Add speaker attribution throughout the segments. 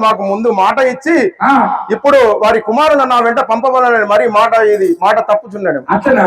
Speaker 1: మాకు ముందు మాట ఇచ్చి ఇప్పుడు వారి కుమారుడు నా వెంట పంపవలని మరి మాట ఇది మాట తప్పుచున్నాడు
Speaker 2: అట్లనా?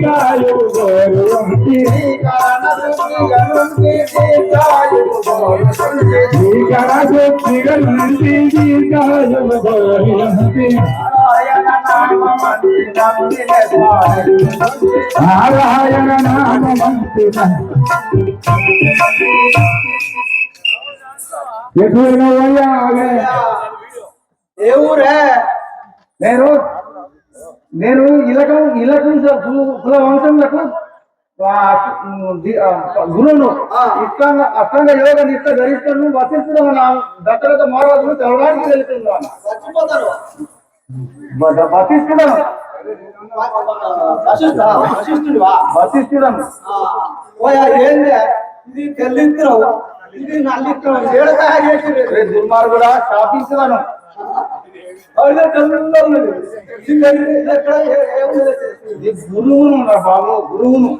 Speaker 2: దేశంతి భవదోషముదుంటి నారాయణ దేశంతి భవదోషముదుంటి శరణశక్తియంతి దీకాయు గోరువంతి శరణశక్తియంతి దీకాయు గోరువంతి నారాయణ నామమంతి ఎటువైనా పోయాలే
Speaker 3: ఏ ఊరే
Speaker 2: నేను నేను ఇలకం ఇలకం కుల- వంశంలకు గురువును ఇష్టంగా అష్టంగా యోగ నిష్ట గరిష్టను వశిష్ఠుడు నా దశరథ మహారాజును తెలవడానికి వెళ్తున్నాను.
Speaker 3: ఆ, ఓయా ఏంది? ఇది తెల్లిత్రం. ఇది నల్లిత్రం. ఏడు తయారు చేసింది
Speaker 2: రే దుర్మార్గుడా శాపించదను గురువును నా బాబు గురువును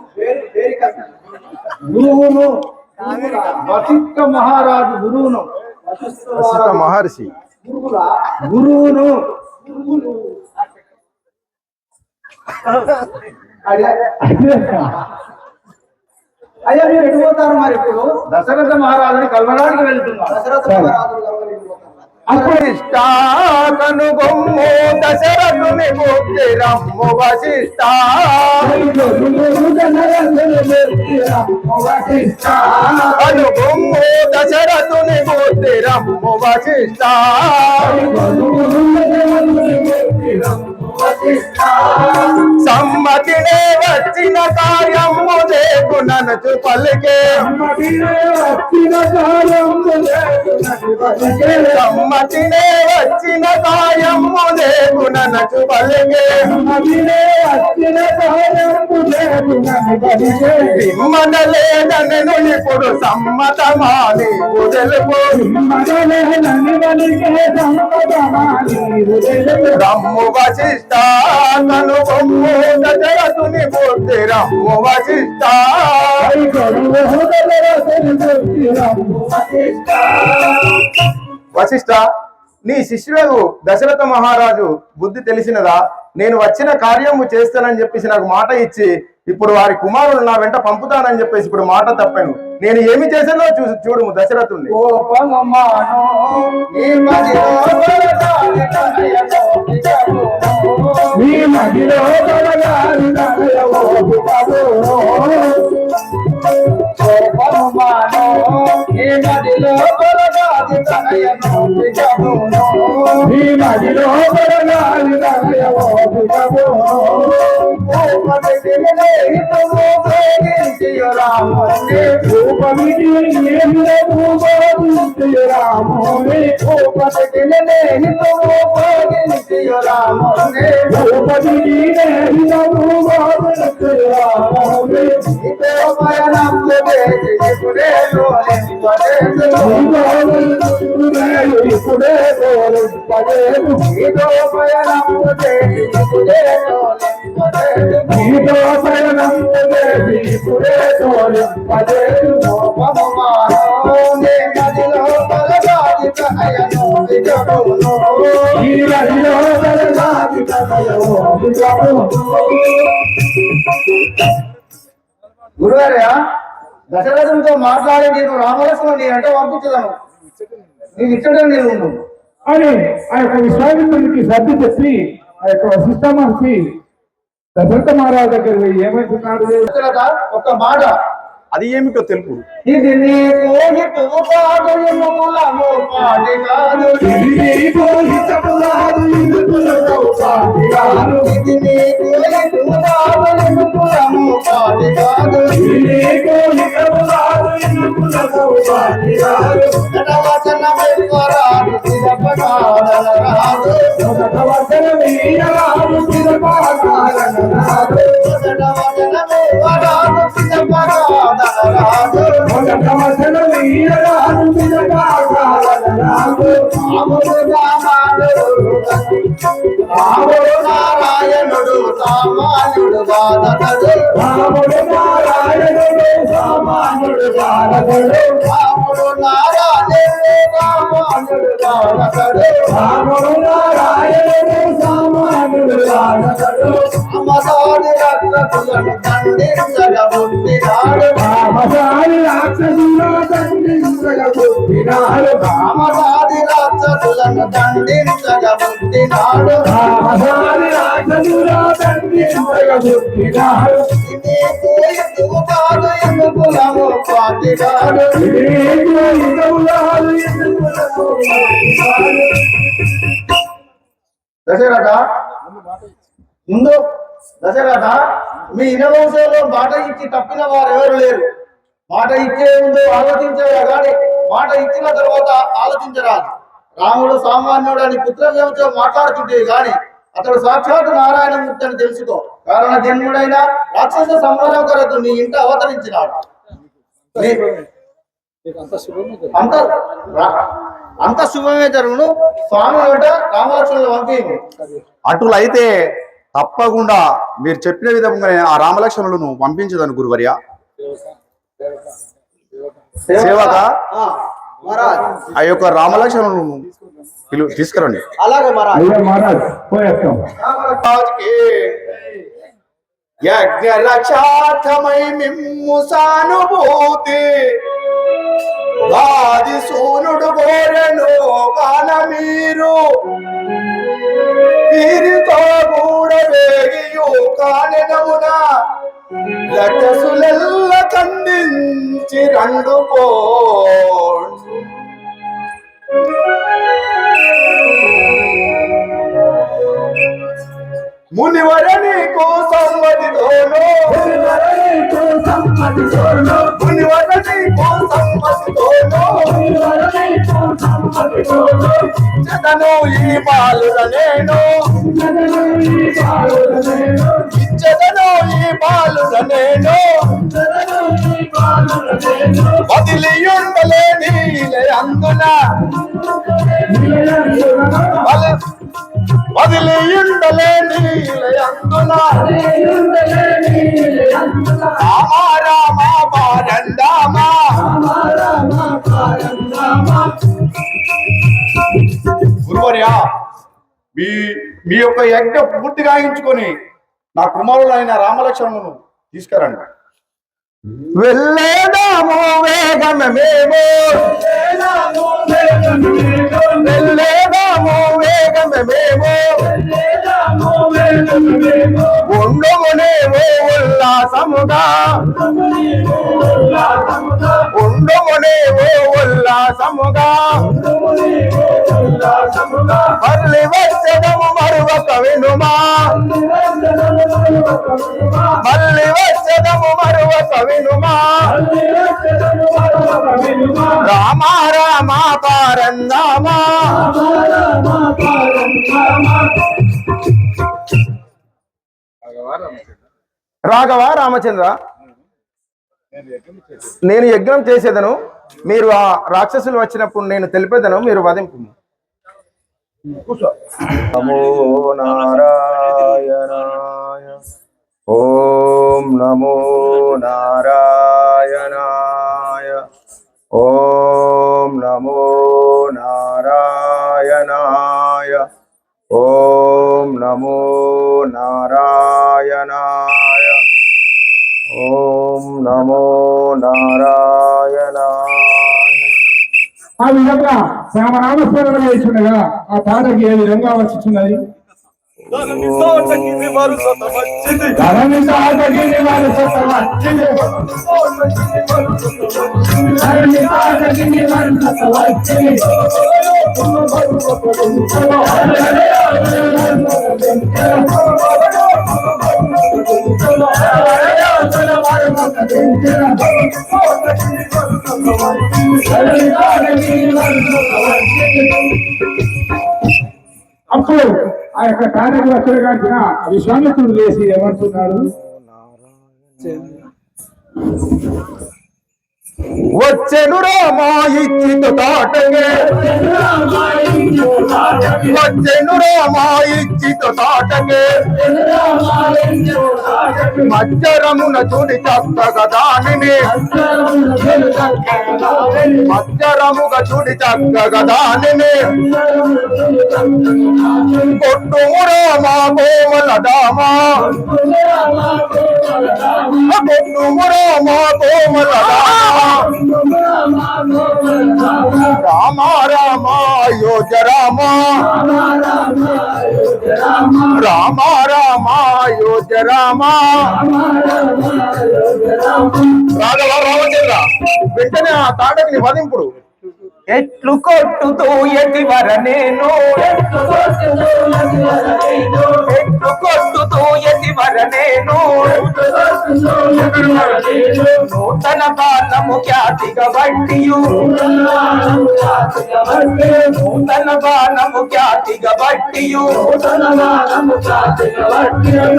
Speaker 2: గురువును వశిష్ఠ మహారాజు గురువును
Speaker 3: వశిష్ఠ
Speaker 1: మహర్షి
Speaker 2: గురువును
Speaker 3: అయ్యా మీరు ఎటు పోతారు మరి ఇప్పుడు
Speaker 2: దశరథ మహారాజుని కలవడానికి వెళ్తున్నారు
Speaker 3: దశరథ మహారాజులు ఎవరు ఎటు
Speaker 1: దశరథుని బుద్ధి రమ్ము వశిష్ట. కనుగొమ్ము దశరథుని బుద్ధి రమ్ము వశిష్ట. సమ్మతినే వచ్చిన కార్యము దేకు ననచు పలికే. సమ్మతినే వచ్చిన కార్యము దేకు ననచు పలికే. ఇప్పుడు సమ్మతమాని తెలుపు రమ్ము వశిష్ట దశరథుని రమ్ము వశిష్ట వశిష్ట నీ శిష్యులకు దశరథ మహారాజు బుద్ధి తెలిసినదా? నేను వచ్చిన కార్యము చేస్తానని చెప్పేసి నాకు మాట ఇచ్చి ఇప్పుడు వారి కుమారులు నా వెంట పంపుతానని చెప్పేసి ఇప్పుడు మాట తప్పాను. నేను ఏమి చేశానో చూ చూడు దశరథుణ్ణి
Speaker 2: మీ మదిలో రూపమిటి రామోని రూపమిటి రామోని ఇప్పుడే పదేలు నీతో పయనం ఇప్పుడే తోలు పదేలు ఈ రవిలో బలగాలి
Speaker 3: గురుగారయ్య దశరథునితో మాట్లాడి నేను రామలక్ష్మణ్ అంటే పంపించదాను నీకు ఇచ్చడం నేను ఉండు.
Speaker 2: అని ఆ యొక్క విశ్వామిత్రునికి సర్ది చెప్పి ఆ యొక్క వశిష్ట మహర్షి దశరథ మహారాజు దగ్గర
Speaker 3: దశరథ ఒక్క మాట.
Speaker 1: అది ఏమిటో తెలుపు.
Speaker 3: ఇది కాదు. పాటి కాదు.
Speaker 2: పాటి కాదు.
Speaker 3: కాదు పాటి కాదు.
Speaker 2: వీరరాడు సిరపాడాలనరాదు
Speaker 3: మొదట రాముడు రాముడు నారాయణుడు సామాన్యుడు బాధకుడు
Speaker 2: రాముడు నారాయణుడు సామాన్యుడు భారతుడు
Speaker 3: రాముడు నారాయణుడు సామాన్యుడు బాధకుడు
Speaker 2: రాముడు నారాయణుడు సామాన్యుడు భారతుడు
Speaker 3: అమసాది రక్తకులను దండించగా పుట్టినాడు
Speaker 2: రామసారి రాక్షసుల దండించగా పుట్టినాడు
Speaker 3: రామసాది రాక్షసులను దండించగా పుట్టినాడు
Speaker 2: రామసారి రాక్షసుల
Speaker 3: దశరథ ముందు దశరథ మీ ఇనవంశంలో మాట ఇచ్చి తప్పిన వారు ఎవరు లేరు. మాట ఇచ్చే ముందు ఆలోచించేవా కానీ మాట ఇచ్చిన తర్వాత ఆలోచించరాదు. రాముడు సామాన్యుడు అని పుత్ర వ్యవచో మాట్లాడుతుంటే గాని అతడు సాక్షాత్ నారాయణమూర్తి అని తెలుసుకో. కారణ జన్ముడైన రాక్షస సంహారం కొరకు నీ ఇంట అవతరించినాడు. అంత రా- అంత శుభమే జరుగును. స్వామి వెంట రామలక్ష్మణులు పంపి
Speaker 4: అటులైతే తప్పకుండా మీరు చెప్పిన విధంగానే ఆ రామలక్ష్మణులను పంపించదను గురువర్య. సేవక
Speaker 3: ఆ, మహారాజ్.
Speaker 4: ఆ యొక్క రామలక్ష్మణులను పిలు తీసుకురండి.
Speaker 3: అలాగే
Speaker 1: మిమ్ము సానుభూతి. వాది సూనుడు కోరెను కాన మీరు. వీరితో కూడా వేగియు కానెనమున లటసులెల్ల ఖండించి రెండు పో మునివర నీకు సమ్మతితోను మునివర నీకు సమ్మతితోను జతను ఈ బాలుర నేను. ఇచ్చదను ఈ బాలుర నేను. వదిలియుండలేని అందున. వదిలియుండలేని అందున రామ రామ పారండామా గురువర్య మీ మీ యొక్క యజ్ఞ పూర్తి గాయించుకొని నా కుమారులైన రామలక్ష్మణులను తీసుకురండి. వెళ్ళేదాము వేగమే మేము. వెళ్ళేదాము వేగమే మేము ఉల్లాసముగా. ఉండమునేమో ఉల్లాసముగా. మరలి వచ్చదము మరువక వినుమా. మళ్ళీ వచ్చదము మరువక వినుమా రామ రామ పారందామా. రాఘవ రామచంద్ర. నేను యజ్ఞం చేసేదను. మీరు ఆ రాక్షసులు వచ్చినప్పుడు నేను తెలిపేదను. మీరు వధింపు. నమో నారాయణ ఓం నమో నారాయణాయ. ఓం నమో నారాయణాయ. ఓం నమో నారాయణాయ. ఓం నమో నారాయణాయ.
Speaker 2: ఆ విధంగా రామనామస్మరణ చేస్తుండగా ఆ పాటకి ఏ విధంగా వచ్చిస్తున్నది ధరణి తాటకి నివారు సత వచ్చింది. ధరణి తాటకి నివారు సత వచ్చింది.
Speaker 5: అప్పుడు ఆ యొక్క కార్యక్రమం కాల్చిన విశ్వామిత్రుడు చేసి ఏమంటున్నాడు
Speaker 1: వచ్చెను రామా ఇచ్చిత తాటంగే వచ్చెను రామా ఇచ్చిత తాటంగే మధ్యరమున చూడి చక్కగా దానిని. మధ్యరముగా చూడి చక్కగా దానిని. కొట్టుము రామా కోమల దామా కొట్టుము రామా కోమల రామ రామ అయోధ్య రామ రామ రామ అయోధ్య రామ రాఘవ రామచంద్ర వెంటనే ఆ తాటకిని వధింపుడు.
Speaker 6: ఎట్లు కొట్టుతూ ఎటివర నేను? ఎట్లు కొట్టుతూ ఎటివర నేను? నూతన బాణము ఖ్యాతిగా బట్టియు నూతన బాణము ఖ్యాతిగా బట్టియు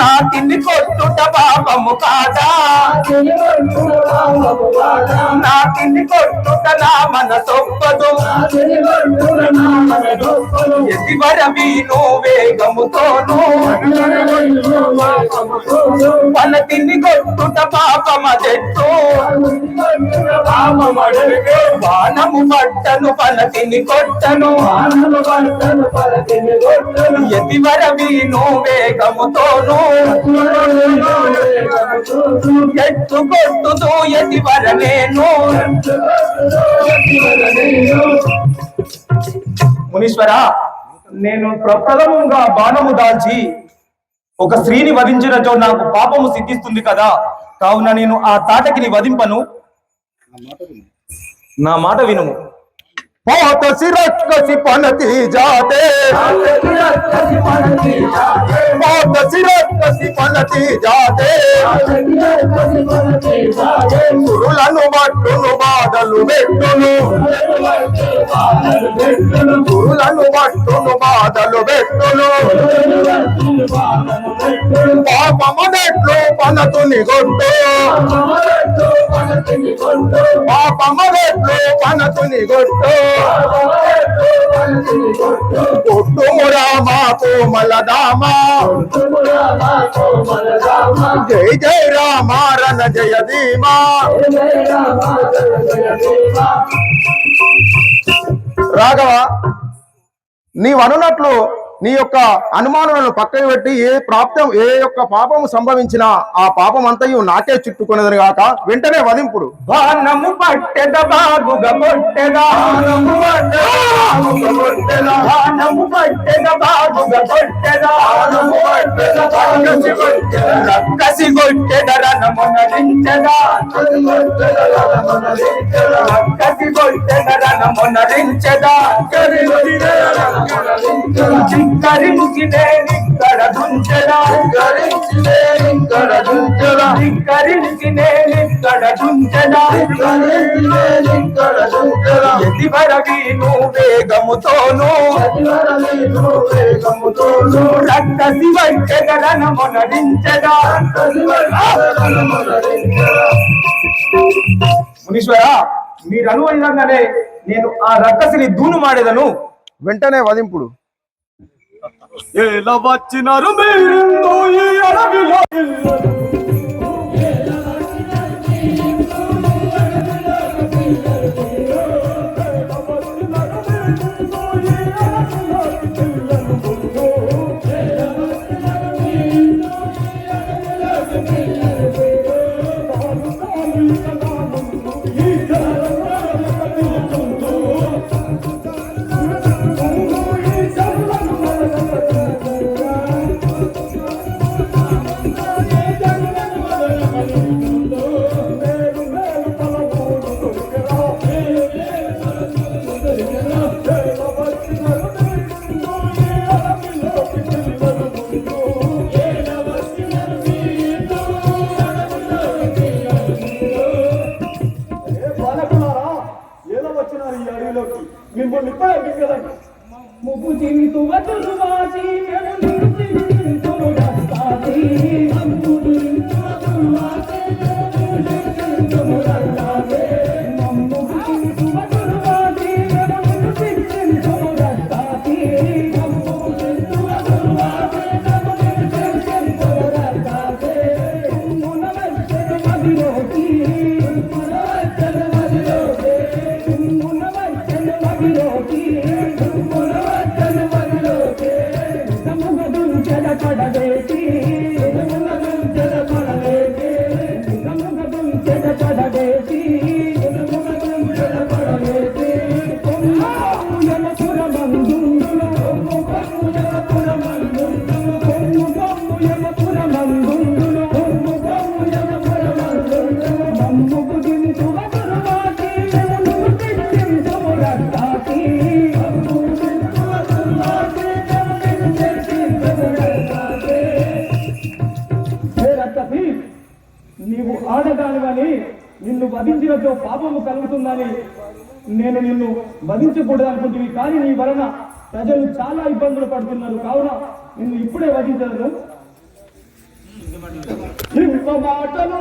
Speaker 6: నాటిని కొట్టుట పాపము కాదా? నాటిని కొట్టుట నా మన తొప్పదు ఎదివర వీను వేగముతోను పలతిని కొట్టుట పాపమదెట్టు. బాణము పట్టను పలతిని కొట్టను. ఎదివర వీను వేగముతోను. ఎత్తు కొట్టుతూ ఎదివర నేను మునీశ్వర నేను ప్రప్రథమంగా బాణము దాల్చి ఒక స్త్రీని వధించినచో నాకు పాపము సిద్ధిస్తుంది కదా. కావున నేను ఆ తాటకిని వధింపను. నా మాట వినుము
Speaker 1: పోత సిరక్కసి పనతి జాతే. పోత సిరక్కసి పనతి జాతే. గురులను పట్టును బాధలు పెట్టును. పూలను పట్టును బాధలు పెట్టును. పాపమనెట్లు పనతుని గొట్టు పాపమనెట్లు పనతుని గొట్టు కొట్టు రామ కోమల దామ జై జై రామ రణ జయ ధీమా. రాఘవ నీవనున్నట్లు నీ యొక్క అనుమానాలను పక్కకు పెట్టి ఏ ప్రాప్తం ఏ యొక్క పాపము సంభవించినా ఆ పాపం అంతయు నాకే చుట్టుకున్నదని గాక. వెంటనే వధింపుడు.
Speaker 6: బాణము పట్టెద బాగుగా పొట్టెద బాణము పట్టెద బాణము పట్టెద బాగుగా పొట్టెద బాణము పట్టెద బాగసి కొట్టెద రక్కసి కొట్టెద రణమున రించెద రక్కసి కొట్టెద రణమున రించెద ధిక్కరించి నేనిక్కడ నేనిక్కడ వేగముతోను మునీశ్వర మీరు అను నేను ఆ రక్కసిని దూను మాడేదను
Speaker 1: వెంటనే వధింపుడు.
Speaker 6: ఎలా వచ్చినారు మీరు ఈ అడవిలో.
Speaker 3: ఎలా వచ్చినారు మీరు
Speaker 7: हम జీవితో పాపము కలుగుతుందని నేను నిన్ను వధించకూడదు అనుకుంటుంది కానీ నీ వలన ప్రజలు చాలా ఇబ్బందులు పడుతున్నారు. కావున నిన్ను ఇప్పుడే వధించలేదు మాటలు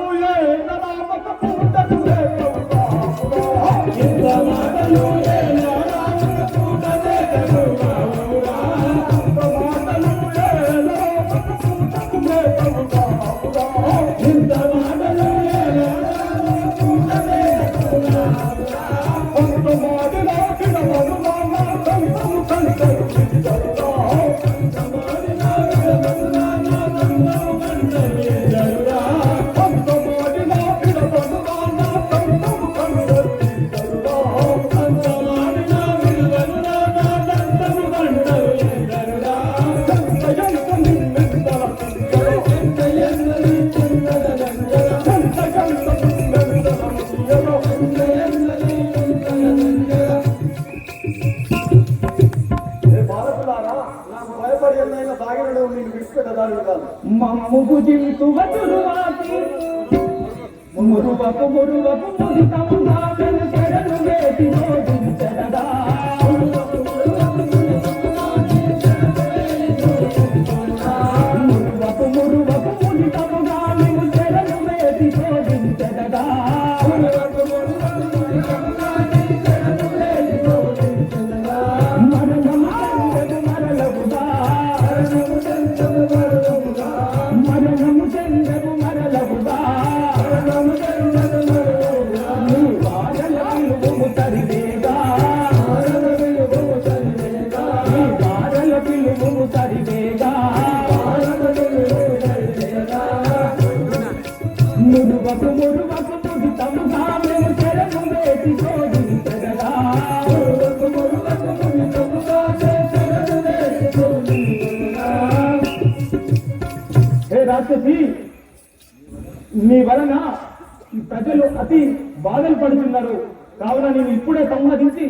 Speaker 7: ఈ ప్రజలు అతి బాధలు పడుతున్నారు. కావున నేను ఇప్పుడే సంవాదించి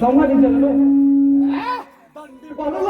Speaker 7: సంవాదించగలను పనుల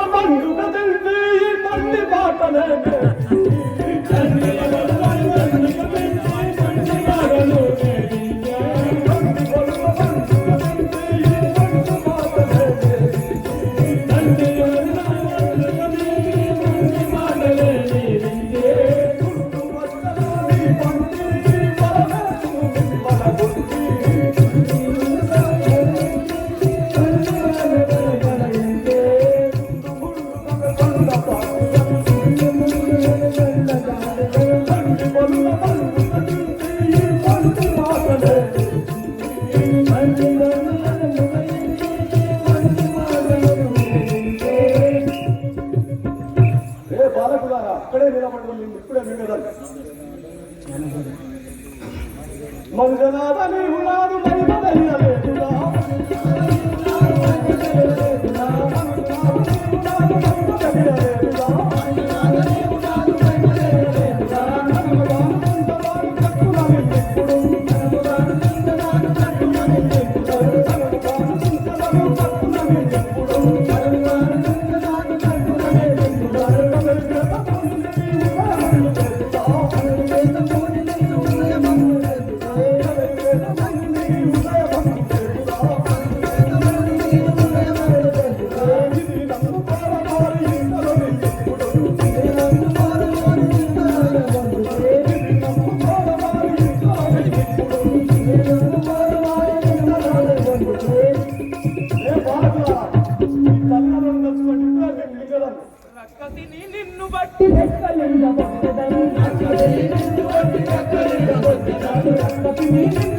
Speaker 7: Thank you.